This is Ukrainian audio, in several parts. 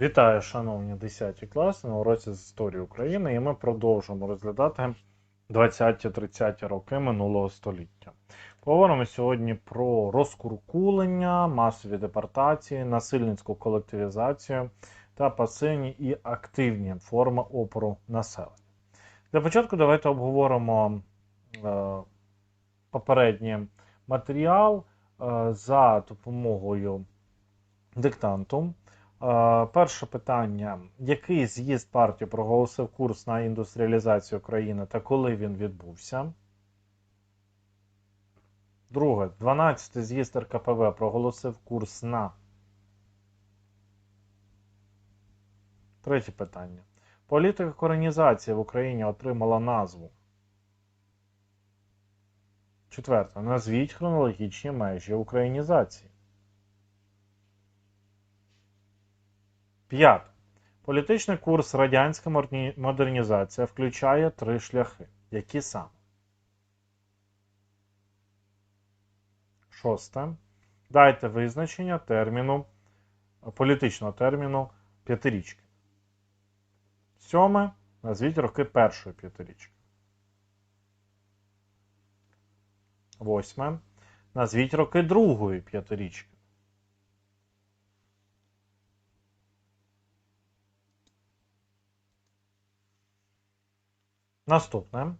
Вітаю, шановні 10 класи на уроці з історії України, і ми продовжуємо розглядати 20-30 роки минулого століття. Поговоримо сьогодні про розкуркулення, масові депортації, насильницьку колективізацію та пасивні і активні форми опору населення. Для початку давайте обговоримо е, попередній матеріал е, за допомогою диктанту. Е, Перше питання: який з'їзд партії проголосив курс на індустріалізацію країни та коли він відбувся? Друге, 12-й з'їзд РКПВ проголосив курс на. Третє питання. Політика коронізації в Україні отримала назву. Четверте. Назвіть хронологічні межі українізації. П'яте. Політичний курс радянська модернізація включає три шляхи. Які саме? Шосте. Дайте визначення терміну, політичного терміну п'ятирічки. Сьоме. Назвіть роки першої п'ятирічки. Восьме. Назвіть роки другої п'ятирічки. Наступне.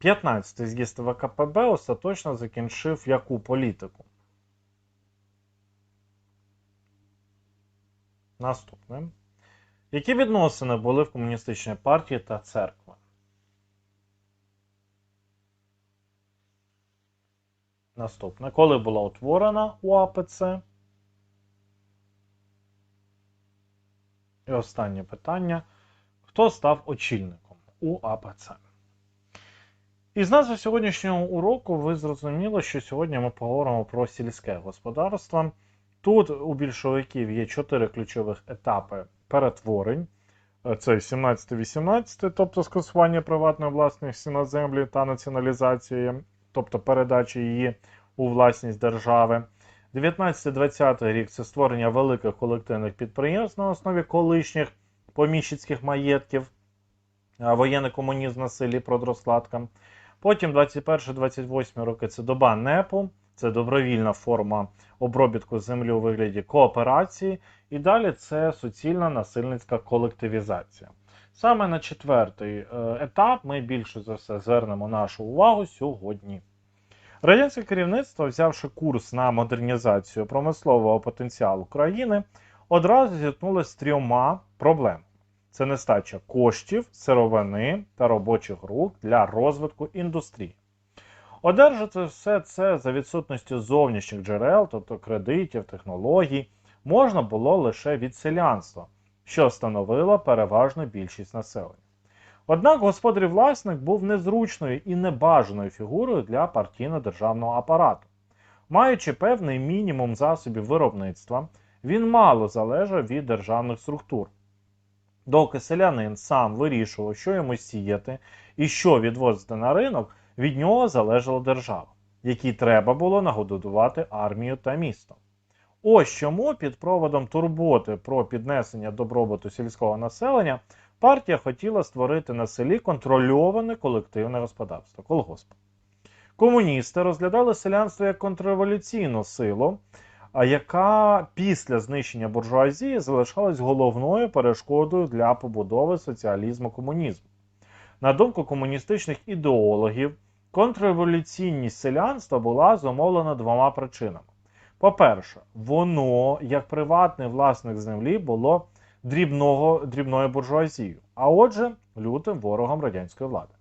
15-й з'їзд ВКПБ остаточно закінчив яку політику? Наступне. Які відносини були в комуністичній партії та церкви? Наступне. Коли була утворена УАПЦ? І останнє питання. Хто став очільником УАПЦ? Із назви сьогоднішнього уроку ви зрозуміли, що сьогодні ми поговоримо про сільське господарство. Тут у більшовиків є чотири ключових етапи перетворень. Це 17-18, тобто скасування приватної власності на землі та націоналізації, тобто передачі її у власність держави. 19-20 рік це створення великих колективних підприємств на основі колишніх поміщицьких маєтків, воєнний комунізм на селі Продросладка. Потім 21-28 роки це доба НЕПу, це добровільна форма обробітку землі у вигляді кооперації. І далі це суцільна насильницька колективізація. Саме на четвертий е, етап ми більше за все звернемо нашу увагу сьогодні. Радянське керівництво, взявши курс на модернізацію промислового потенціалу країни, одразу зіткнулося з трьома проблемами: це нестача коштів, сировини та робочих рук для розвитку індустрії. Одержати все це за відсутністю зовнішніх джерел, тобто кредитів, технологій, можна було лише від селянства, що становило переважну більшість населення. Однак господарів власник був незручною і небажаною фігурою для партійно-державного апарату. Маючи певний мінімум засобів виробництва, він мало залежав від державних структур. Доки селянин сам вирішував, що йому сіяти і що відвозити на ринок, від нього залежала держава, якій треба було нагодувати армію та місто. Ось чому під проводом турботи про піднесення добробуту сільського населення партія хотіла створити на селі контрольоване колективне господарство колгосп. Комуністи розглядали селянство як контрреволюційну силу, а яка після знищення буржуазії залишалась головною перешкодою для побудови соціалізму комунізму. На думку комуністичних ідеологів, контрреволюційність селянства була зумовлена двома причинами. По-перше, воно, як приватний власник землі, було дрібного, дрібною буржуазією, а отже, лютим ворогом радянської влади.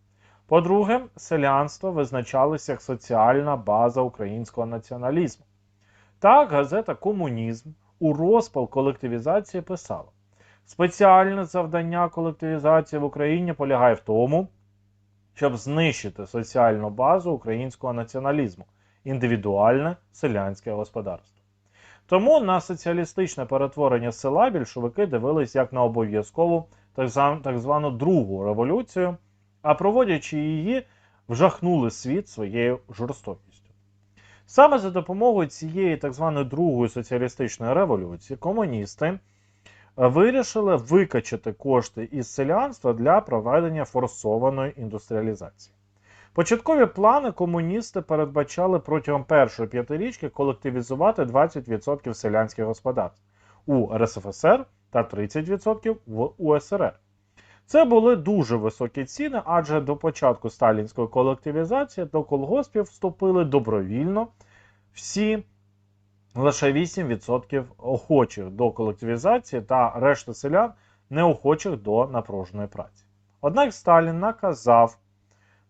По-друге, селянство визначалося як соціальна база українського націоналізму. Так, газета Комунізм у розпал колективізації писала: спеціальне завдання колективізації в Україні полягає в тому, щоб знищити соціальну базу українського націоналізму, індивідуальне селянське господарство. Тому на соціалістичне перетворення села більшовики дивились як на обов'язкову так звану другу революцію, а проводячи її, вжахнули світ своєю жорстокістю. Саме за допомогою цієї так званої другої соціалістичної революції комуністи вирішили викачати кошти із селянства для проведення форсованої індустріалізації. Початкові плани комуністи передбачали протягом першої п'ятирічки колективізувати 20% селянських господарств у РСФСР та 30% в УСРР. Це були дуже високі ціни, адже до початку сталінської колективізації до колгоспів вступили добровільно всі лише 8% охочих до колективізації та решта селян неохочих до напруженої праці. Однак Сталін наказав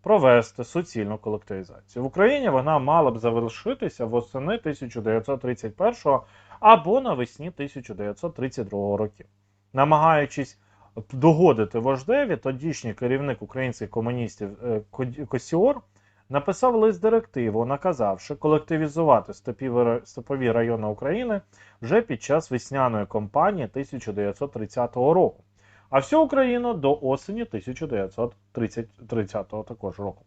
провести суцільну колективізацію. В Україні вона мала б завершитися восени 1931 або навесні 1932 років. Намагаючись догодити вождеві, тодішній керівник українських комуністів е, Косіор написав лист директиву, наказавши колективізувати степові райони України вже під час весняної кампанії 1930 року, а всю Україну до осені 1930 також року.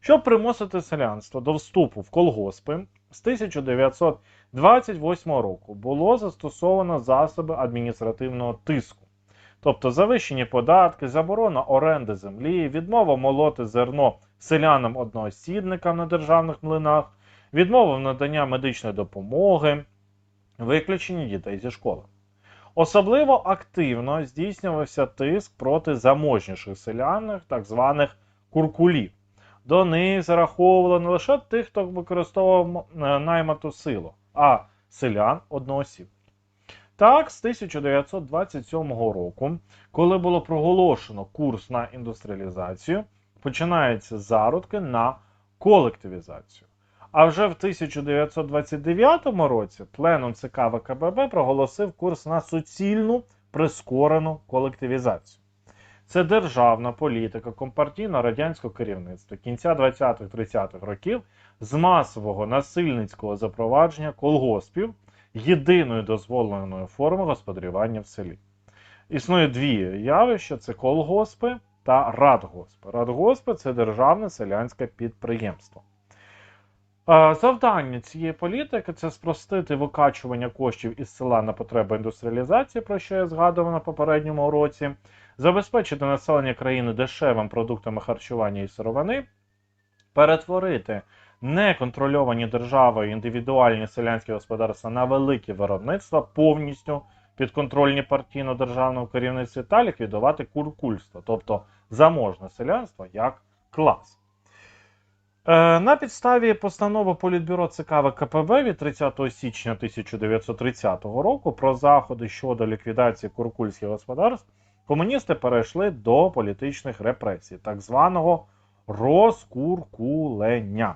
Щоб примусити селянство до вступу в колгоспи, з 1928 року було застосовано засоби адміністративного тиску. Тобто завищені податки, заборона оренди землі, відмова молоти зерно селянам одноосібникам на державних млинах, відмова в надання медичної допомоги, виключення дітей зі школи. Особливо активно здійснювався тиск проти заможніших селян, так званих куркулів. До них зараховували не лише тих, хто використовував е, наймату силу, а селян одноосіб. Так, з 1927 року, коли було проголошено курс на індустріалізацію, починаються зародки на колективізацію. А вже в 1929 році пленум ЦК ВКББ проголосив курс на суцільну прискорену колективізацію. Це державна політика компартійно радянського керівництва кінця 20-30-х років з масового насильницького запровадження колгоспів єдиної дозволеної форми господарювання в селі. Існує дві явища: це колгоспи та радгоспи. Радгоспи це державне селянське підприємство. Завдання цієї політики це спростити викачування коштів із села на потреби індустріалізації, про що я згадував на попередньому році, забезпечити населення країни дешевим продуктами харчування і сировини, перетворити неконтрольовані державою індивідуальні селянські господарства на великі виробництва повністю підконтрольні партійно-державному керівництві та ліквідувати куркульство, тобто заможне селянство як клас. Е, на підставі постанови Політбюро ЦК ВКПБ від 30 січня 1930 року про заходи щодо ліквідації куркульських господарств комуністи перейшли до політичних репресій, так званого розкуркулення.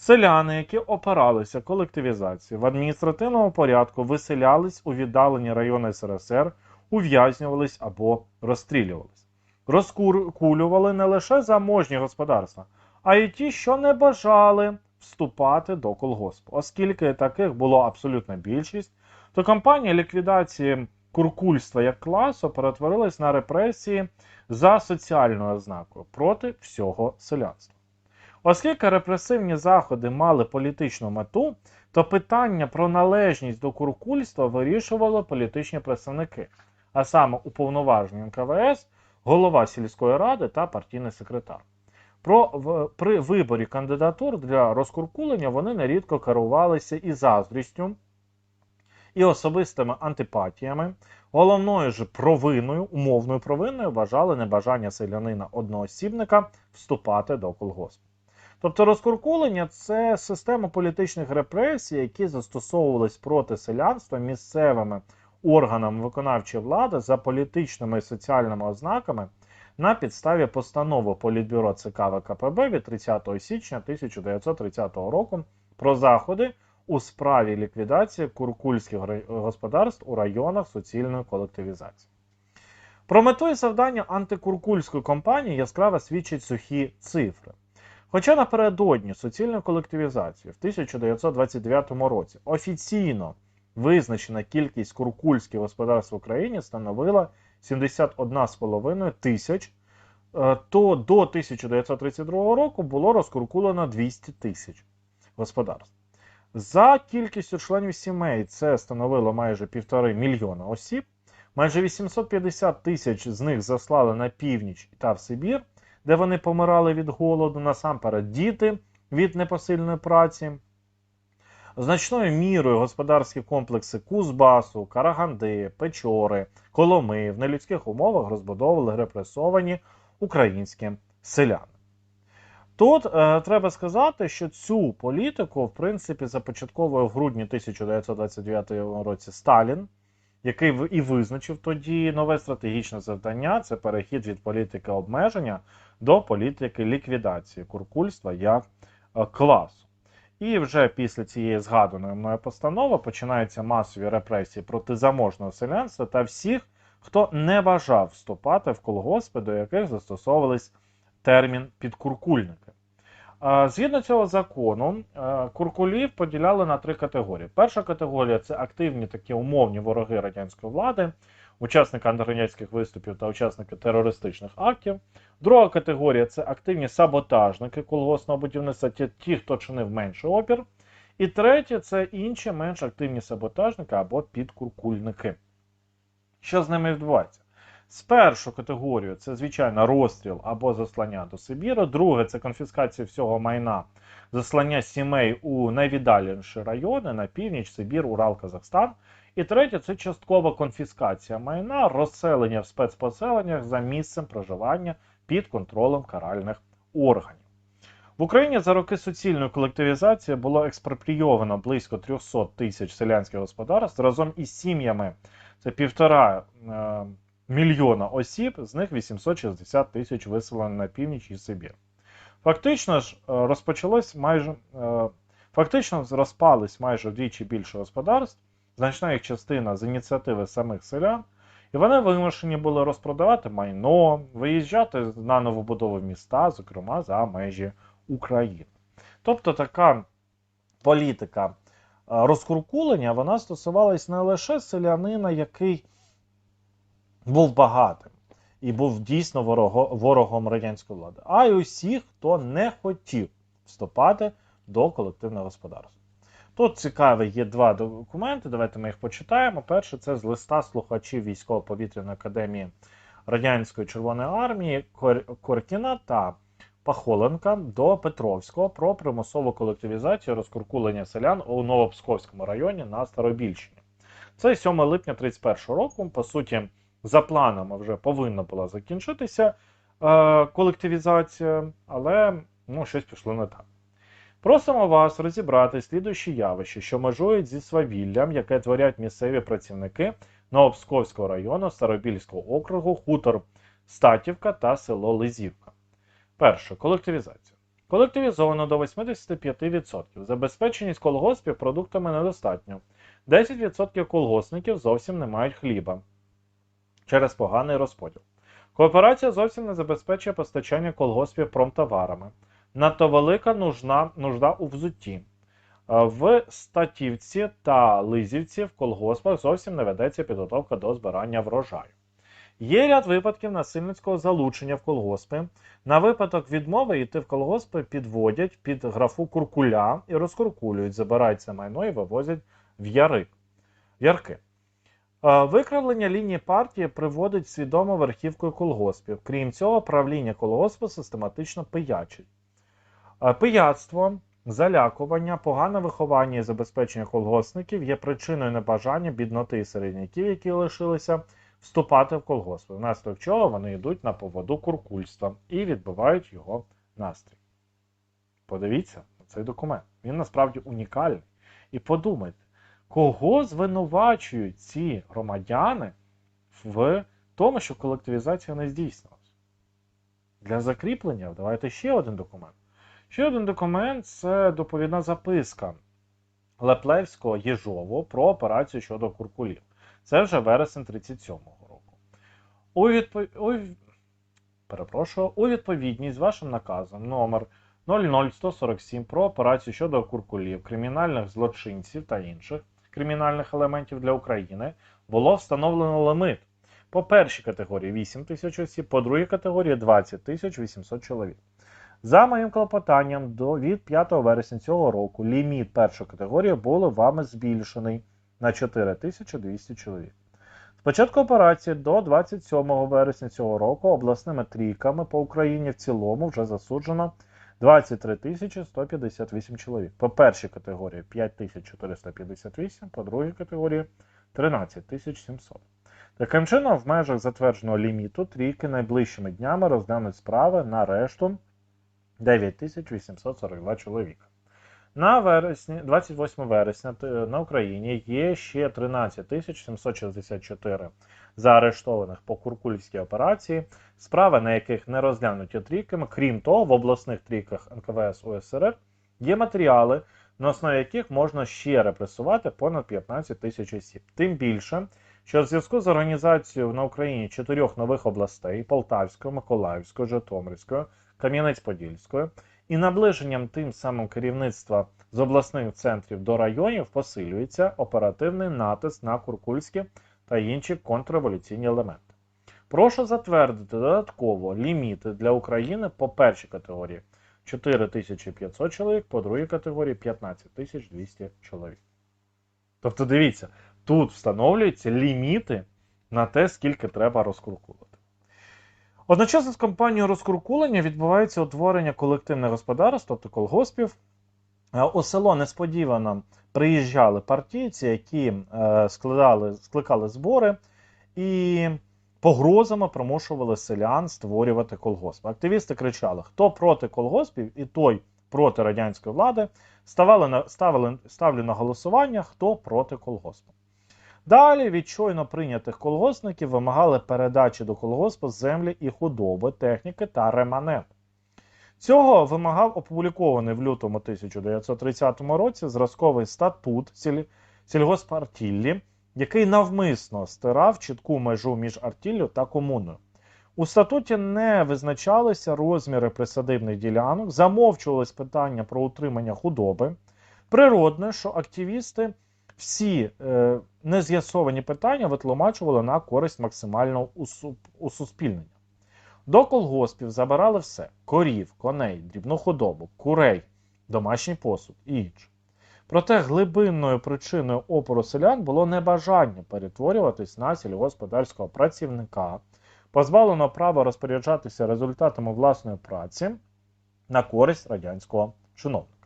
Селяни, які опиралися колективізації в адміністративному порядку, виселялись у віддалені райони СРСР, ув'язнювались або розстрілювались. Розкуркулювали не лише заможні господарства, а й ті, що не бажали вступати до колгоспу. Оскільки таких було абсолютна більшість, то кампанія ліквідації куркульства як класу перетворилась на репресії за соціальною ознакою проти всього селянства. Оскільки репресивні заходи мали політичну мету, то питання про належність до куркульства вирішували політичні представники, а саме уповноважені НКВС, голова сільської ради та партійний секретар. Про, в, При виборі кандидатур для розкуркулення вони нерідко керувалися і заздрістю, і особистими антипатіями. Головною ж провиною, умовною провиною вважали небажання селянина одноосібника вступати до колгоспу. Тобто розкуркулення це система політичних репресій, які застосовувались проти селянства місцевими органами виконавчої влади за політичними і соціальними ознаками на підставі постанови Політбюро ЦК ВКПБ від 30 січня 1930 року про заходи у справі ліквідації куркульських господарств у районах суцільної колективізації. Про мету і завдання антикуркульської кампанії яскраво свідчать сухі цифри. Хоча напередодні суцільної колективізації в 1929 році офіційно визначена кількість куркульських господарств в Україні становила 71,5 тисяч, е, то до 1932 року було розкуркулено 200 тисяч господарств. За кількістю членів сімей це становило майже півтори мільйона осіб. Майже 850 тисяч з них заслали на північ та в Сибір, де вони помирали від голоду, насамперед діти від непосильної праці. Значною мірою господарські комплекси Кузбасу, Караганди, Печори, Коломи в нелюдських умовах розбудовували репресовані українські селяни. Тут е, треба сказати, що цю політику, в принципі, започатковує в грудні 1929 році Сталін, який і визначив тоді нове стратегічне завдання це перехід від політики обмеження до політики ліквідації куркульства як е, класу. І вже після цієї згаданої мною постанови починаються масові репресії проти заможного селянства та всіх, хто не бажав вступати в колгоспи, до яких застосовувались термін підкуркульники. Е, Згідно цього закону, е, куркулів поділяли на три категорії. Перша категорія це активні такі умовні вороги радянської влади, учасники антирадянських виступів та учасники терористичних актів. Друга категорія це активні саботажники колгосного будівництва, ті, хто чинив менший опір. І третє це інші менш активні саботажники або підкуркульники. Що з ними відбувається? З першу категорію це, звичайно, розстріл або заслання до Сибіру. Друге це конфіскація всього майна, заслання сімей у найвіддаленіші райони на північ, Сибір, Урал, Казахстан. І третє це часткова конфіскація майна, розселення в спецпоселеннях за місцем проживання під контролем каральних органів. В Україні за роки суцільної колективізації було експропрійовано близько 300 тисяч селянських господарств разом із сім'ями. Це півтора е, мільйона осіб, з них 860 тисяч виселено на північ і Сибір. Фактично ж е, розпочалось майже е, фактично розпались майже вдвічі більше господарств, значна їх частина з ініціативи самих селян, і вони вимушені були розпродавати майно, виїжджати на новобудови міста, зокрема за межі України. Тобто така політика е, розкуркулення вона стосувалась не лише селянина, який був багатим і був дійсно ворого, ворогом радянської влади, а й усіх, хто не хотів вступати до колективного господарства. Тут цікаві є два документи. Давайте ми їх почитаємо. Перше це з листа слухачів військово-повітряної академії Радянської Червоної армії Коркіна та Пахоленка до Петровського про примусову колективізацію розкуркулення селян у Новопсковському районі на Старобільщині. Це 7 липня 31 року. По суті, за планами вже повинна була закінчитися е, колективізація, але ну, щось пішло не так. Просимо вас розібрати слідуючі явища, що межують зі свавіллям, яке творять місцеві працівники Новопсковського району Старобільського округу, хутор Статівка та село Лизівка. Перше колективізація. Колективізовано до 85%. Забезпеченість колгоспів продуктами недостатньо. 10% колгоспників зовсім не мають хліба через поганий розподіл. Кооперація зовсім не забезпечує постачання колгоспів промтоварами. Надто велика нужна, нужда у взутті. Е, В Статівці та Лизівці в колгоспах зовсім не ведеться підготовка до збирання врожаю. Є ряд випадків насильницького залучення в колгоспи. На випадок відмови йти в колгоспи підводять під графу куркуля і розкуркулюють, забирають це майно і вивозять в яри. ярки. Е, Викривлення лінії партії приводить свідомо верхівкою колгоспів. Крім цього, правління колгоспу систематично пиячить. Е, Пияцтво, залякування, погане виховання і забезпечення колгоспників є причиною небажання бідноти і середняків, які лишилися, вступати в колгоспи, внаслідок чого вони йдуть на поводу куркульства і відбивають його настрій. Подивіться на цей документ. Він насправді унікальний. І подумайте, кого звинувачують ці громадяни в тому, що колективізація не здійснилась? Для закріплення давайте ще один документ. Ще один документ це доповідна записка Леплевського Єжову про операцію щодо куркулів. Це вже вересень 37-го року. У, відпов... у... Перепрошую, у відповідність з вашим наказом номер 00147 про операцію щодо куркулів, кримінальних злочинців та інших кримінальних елементів для України було встановлено лимит по першій категорії 8 тисяч осіб, по другій категорії 20 тисяч 800 чоловік. За моїм клопотанням до від 5 вересня цього року ліміт першої категорії було вами збільшений на 4200 чоловік. З початку операції до 27 вересня цього року обласними трійками по Україні в цілому вже засуджено 23 тисячі 158 чоловік. По першій категорії 5458, по другій категорії 13 тисяч 700. Таким чином, в межах затвердженого ліміту трійки найближчими днями розглянуть справи на решту 9842 чоловіка. На вересні, 28 вересня на Україні є ще 13 764 заарештованих по Куркульській операції, справи на яких не розглянуті трійками. Крім того, в обласних трійках НКВС УСРР є матеріали, на основі яких можна ще репресувати понад 15 тисяч осіб. Тим більше, що в зв'язку з організацією на Україні чотирьох нових областей Полтавської, Миколаївської, Житомирської, Кам'янець-Подільської, і наближенням тим самим керівництва з обласних центрів до районів посилюється оперативний натиск на куркульські та інші контрреволюційні елементи. Прошу затвердити додатково ліміти для України по першій категорії 4500 чоловік, по другій категорії 15200 чоловік. Тобто, дивіться, тут встановлюються ліміти на те, скільки треба розкуркулити. Одночасно з кампанією розкуркулення відбувається утворення колективних господарств, тобто колгоспів. Е, У село несподівано приїжджали партійці, які е, складали, скликали збори і погрозами примушували селян створювати колгоспи. Активісти кричали: хто проти колгоспів і той проти радянської влади, ставили на, ставили, ставлю на голосування, хто проти колгоспу. Далі від щойно прийнятих колгоспників вимагали передачі до колгоспу землі і худоби, техніки та реманент. Цього вимагав опублікований в лютому 1930 році зразковий статут сіль... сільгоспартіллі, який навмисно стирав чітку межу між артіллю та комуною. У статуті не визначалися розміри присадибних ділянок, замовчувалось питання про утримання худоби. Природне, що активісти всі е, нез'ясовані питання витлумачували на користь максимального усуспільнення. До колгоспів забирали все: корів, коней, дрібну худобу, курей, домашній посуд і інше. Проте глибинною причиною опору селян було небажання перетворюватись на сільгосподарського працівника, позбавленого права розпоряджатися результатами власної праці на користь радянського чиновника.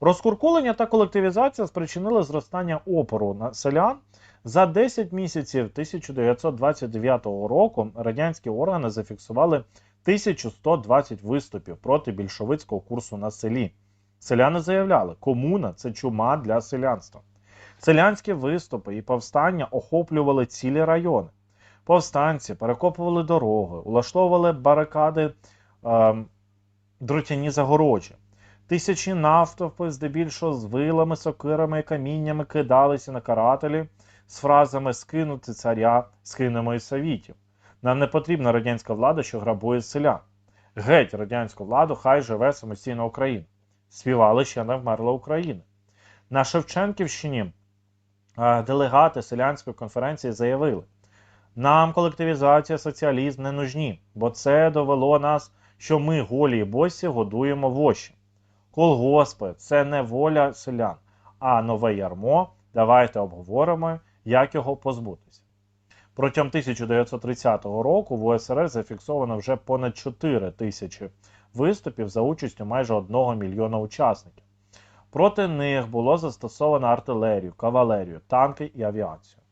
Розкуркулення та колективізація спричинили зростання опору на селян. За 10 місяців 1929 року радянські органи зафіксували 1120 виступів проти більшовицького курсу на селі. Селяни заявляли, комуна це чума для селянства. Селянські виступи і повстання охоплювали цілі райони. Повстанці перекопували дороги, улаштовували барикади, е, дротяні загорожі. Тисячі навтовпи, здебільшого з вилами, сокирами і каміннями кидалися на карателі з фразами скинути царя, скинемо і совітів. Нам не потрібна радянська влада, що грабує селян. Геть радянську владу, хай живе самостійна Україна. Співали ще не вмерла Україна. На Шевченківщині е, делегати селянської конференції заявили: нам колективізація, соціалізм не нужні, бо це довело нас, що ми голі і босі годуємо воші. Колгоспи це не воля селян, а нове ярмо. Давайте обговоримо, як його позбутися. Протягом 1930 року в УСРР зафіксовано вже понад 4 тисячі виступів за участю майже 1 мільйона учасників. Проти них було застосовано артилерію, кавалерію, танки і авіацію.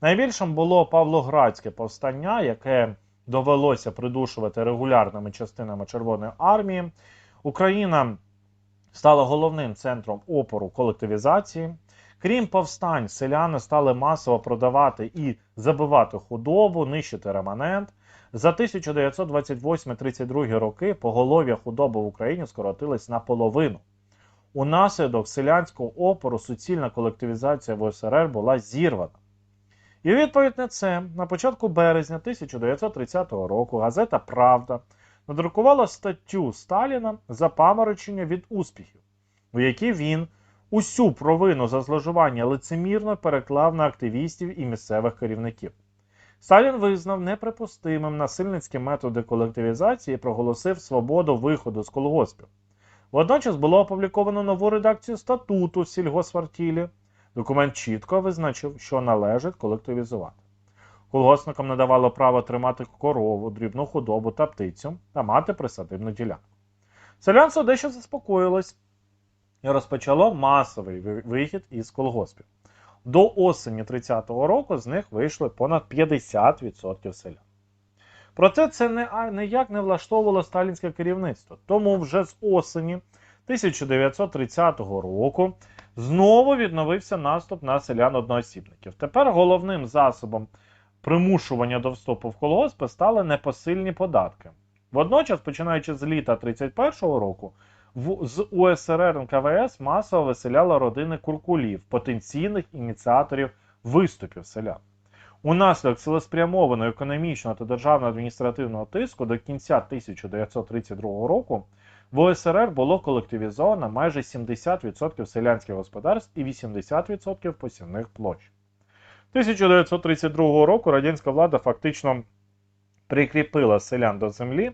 Найбільшим було Павлоградське повстання, яке довелося придушувати регулярними частинами Червоної армії. Україна стала головним центром опору колективізації. Крім повстань, селяни стали масово продавати і забивати худобу, нищити реманент. За 1928-32 роки поголов'я худоби в Україні скоротилось наполовину. Унаслідок селянського опору суцільна колективізація в УСРР була зірвана. І відповідь на це, на початку березня 1930 року газета Правда надрукувала статтю Сталіна за паморочення від успіхів, у якій він усю провину за зловживання лицемірно переклав на активістів і місцевих керівників. Сталін визнав неприпустимим насильницькі методи колективізації і проголосив свободу виходу з колгоспів. Водночас було опубліковано нову редакцію статуту сільгосвартілі. Документ чітко визначив, що належить колективізувати. Колгоспникам надавало право тримати корову, дрібну худобу та птицю та мати присадибну ділянку. Селянство дещо заспокоїлось і розпочало масовий вихід із колгоспів. До осені 30-го року з них вийшли понад 50% селян. Проте це ніяк не влаштовувало сталінське керівництво. Тому вже з осені 1930 року знову відновився наступ на селян-одноосібників. Тепер головним засобом примушування до вступу в колгоспи стали непосильні податки. Водночас, починаючи з літа 31-го року, в, з УСРР НКВС масово виселяли родини куркулів, потенційних ініціаторів виступів селян. Унаслідок цілеспрямованого економічного та державно-адміністративного тиску до кінця 1932 року в УСРР було колективізовано майже 70% селянських господарств і 80% посівних площ. 1932 року радянська влада фактично прикріпила селян до землі,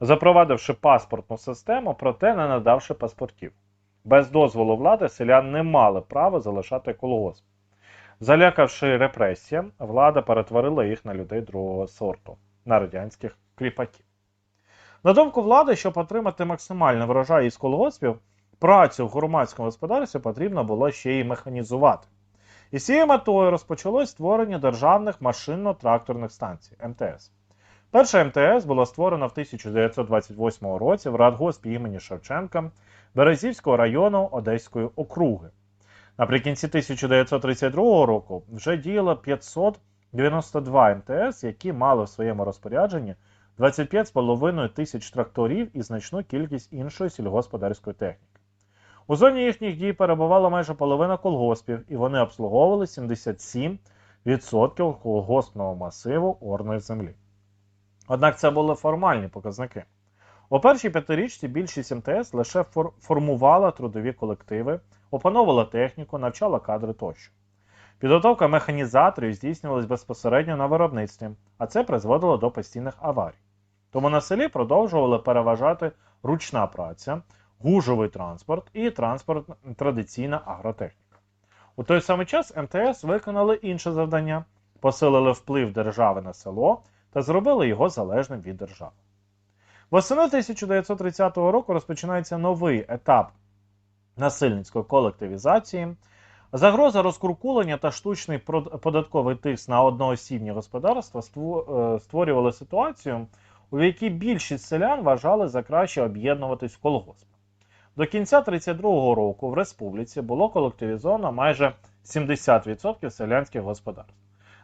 запровадивши паспортну систему, проте не надавши паспортів. Без дозволу влади селян не мали права залишати колгосп. Залякавши репресіям, влада перетворила їх на людей другого сорту, на радянських кріпаків. На думку влади, щоб отримати максимальний врожай із колгоспів, працю в громадському господарстві потрібно було ще й механізувати. І з цією метою розпочалось створення державних машинно-тракторних станцій МТС. Перша МТС була створена в 1928 році в радгоспі імені Шевченка Березівського району Одеської округи. Наприкінці 1932 року вже діяло 592 МТС, які мали в своєму розпорядженні 25,5 тисяч тракторів і значну кількість іншої сільгосподарської техніки. У зоні їхніх дій перебувала майже половина колгоспів, і вони обслуговували 77% колгоспного масиву орної землі. Однак це були формальні показники. У першій п'ятирічці більшість МТС лише фор- формувала трудові колективи, опановувала техніку, навчала кадри тощо. Підготовка механізаторів здійснювалась безпосередньо на виробництві, а це призводило до постійних аварій. Тому на селі продовжували переважати ручна праця, гужовий транспорт і транспорт традиційна агротехніка. У той самий час МТС виконали інше завдання, посилили вплив держави на село та зробили його залежним від держави. Восени 1930 року розпочинається новий етап насильницької колективізації. Загроза розкуркулення та штучний податковий тиск на одноосібні господарства е, створювали ситуацію, у якій більшість селян вважали за краще об'єднуватись в колгосп. До кінця 1932 року в республіці було колективізовано майже 70% селянських господарств.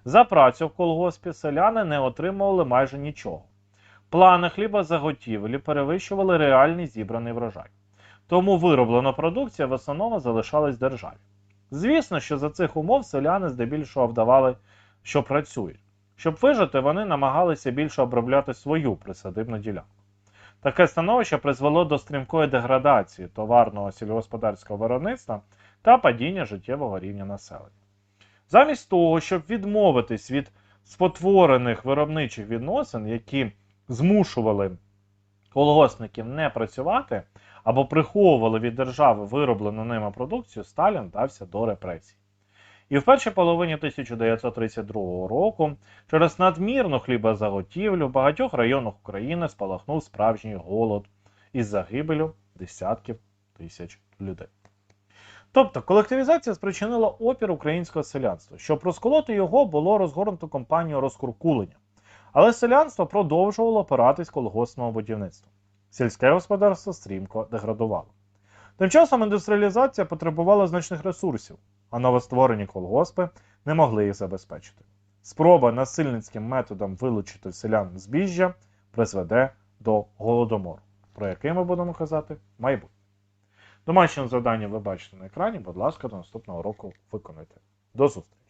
За працю в колгоспі селяни не отримували майже нічого. Плани хлібозаготівлі перевищували реальний зібраний врожай. Тому вироблена продукція в основному залишалась державі. Звісно, що за цих умов селяни здебільшого вдавали, що працюють. Щоб вижити, вони намагалися більше обробляти свою присадибну ділянку. Таке становище призвело до стрімкої деградації товарного сільгосподарського виробництва та падіння життєвого рівня населення. Замість того, щоб відмовитись від спотворених виробничих відносин, які змушували колгоспників не працювати або приховували від держави вироблену ними продукцію, Сталін вдався до репресій. І в першій половині 1932 року через надмірну хлібозаготівлю в багатьох районах України спалахнув справжній голод із загибелю десятків тисяч людей. Тобто колективізація спричинила опір українського селянства. Щоб розколоти його, було розгорнуто кампанію розкуркулення. Але селянство продовжувало опиратись колгоспного будівництва. Сільське господарство стрімко деградувало. Тим часом індустріалізація потребувала значних ресурсів, а новостворені колгоспи не могли їх забезпечити. Спроба насильницьким методом вилучити селян збіжжя призведе до голодомору, про який ми будемо казати майбутнє. Домашнє завдання ви бачите на екрані, будь ласка, до наступного року виконуйте. До зустрічі!